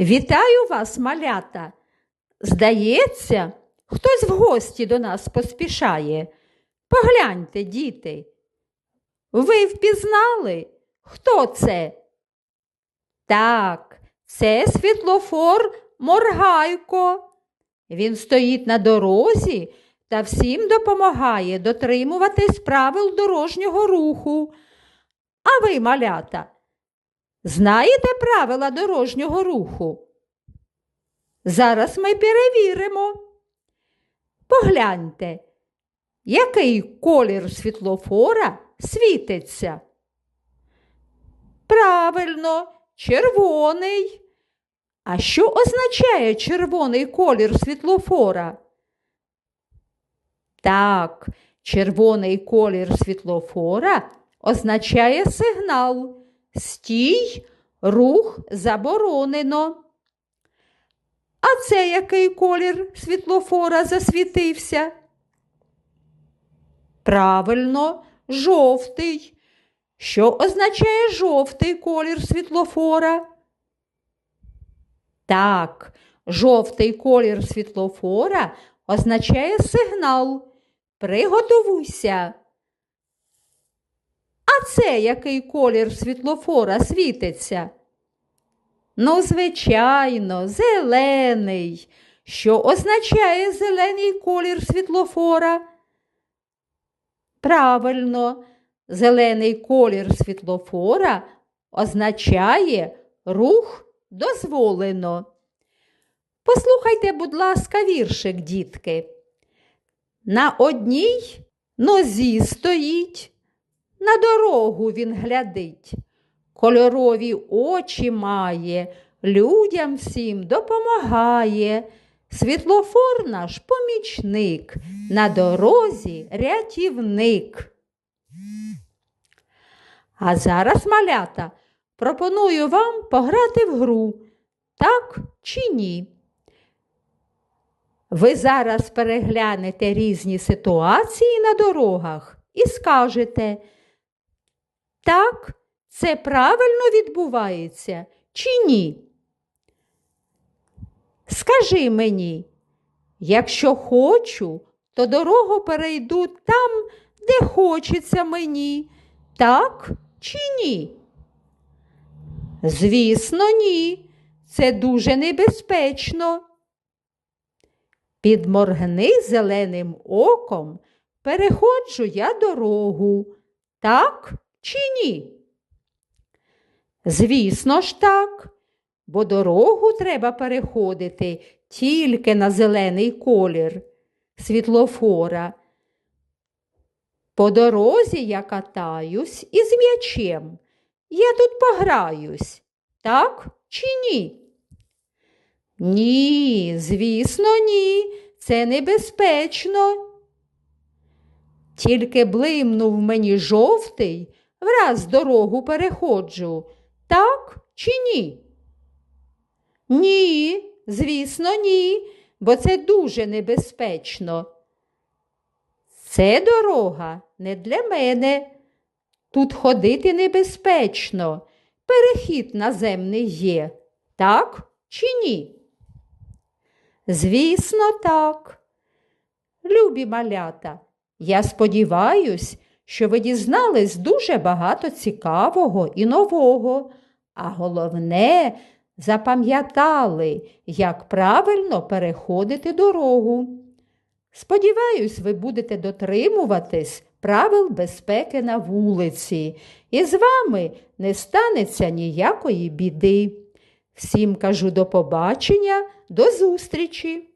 Вітаю вас, малята. Здається, хтось в гості до нас поспішає. Погляньте, діти. Ви впізнали, хто це? Так, це світлофор Моргайко. Він стоїть на дорозі та всім допомагає дотримуватись правил дорожнього руху. А ви, малята, знаєте правила дорожнього руху? Зараз ми перевіримо. Погляньте, який колір світлофора світиться? Правильно, червоний. А що означає червоний колір світлофора? Так, червоний колір світлофора означає сигнал. Стій, рух заборонено. А це який колір світлофора засвітився? Правильно, жовтий. Що означає жовтий колір світлофора? Так, жовтий колір світлофора означає сигнал. Приготуйся. А це який колір світлофора світиться? Ну, звичайно, зелений. Що означає зелений колір світлофора? Правильно, зелений колір світлофора означає рух дозволено. Послухайте, будь ласка, віршик, дітки. На одній нозі стоїть, на дорогу він глядить, кольорові очі має, людям всім допомагає. Світлофор наш помічник, на дорозі рятівник. А зараз, малята, пропоную вам пограти в гру, так чи ні. Ви зараз переглянете різні ситуації на дорогах і скажете, так, це правильно відбувається чи ні? Скажи мені, якщо хочу, то дорогу перейду там, де хочеться мені, так чи ні? Звісно, ні. Це дуже небезпечно. Підморгни зеленим оком, переходжу я дорогу, так чи ні? Звісно ж так, бо дорогу треба переходити тільки на зелений колір світлофора. По дорозі я катаюсь із м'ячем. Я тут пограюсь, так чи ні? Ні, звісно, ні, це небезпечно. Тільки блимнув мені жовтий, враз дорогу переходжу, так чи ні? Ні, звісно, ні, бо це дуже небезпечно. Це дорога не для мене. Тут ходити небезпечно. Перехід наземний є, так чи ні? Звісно, так. Любі малята, я сподіваюсь, що ви дізнались дуже багато цікавого і нового, а головне, запам'ятали, як правильно переходити дорогу. Сподіваюсь, ви будете дотримуватись правил безпеки на вулиці, і з вами не станеться ніякої біди. Всім кажу до побачення, до зустрічі!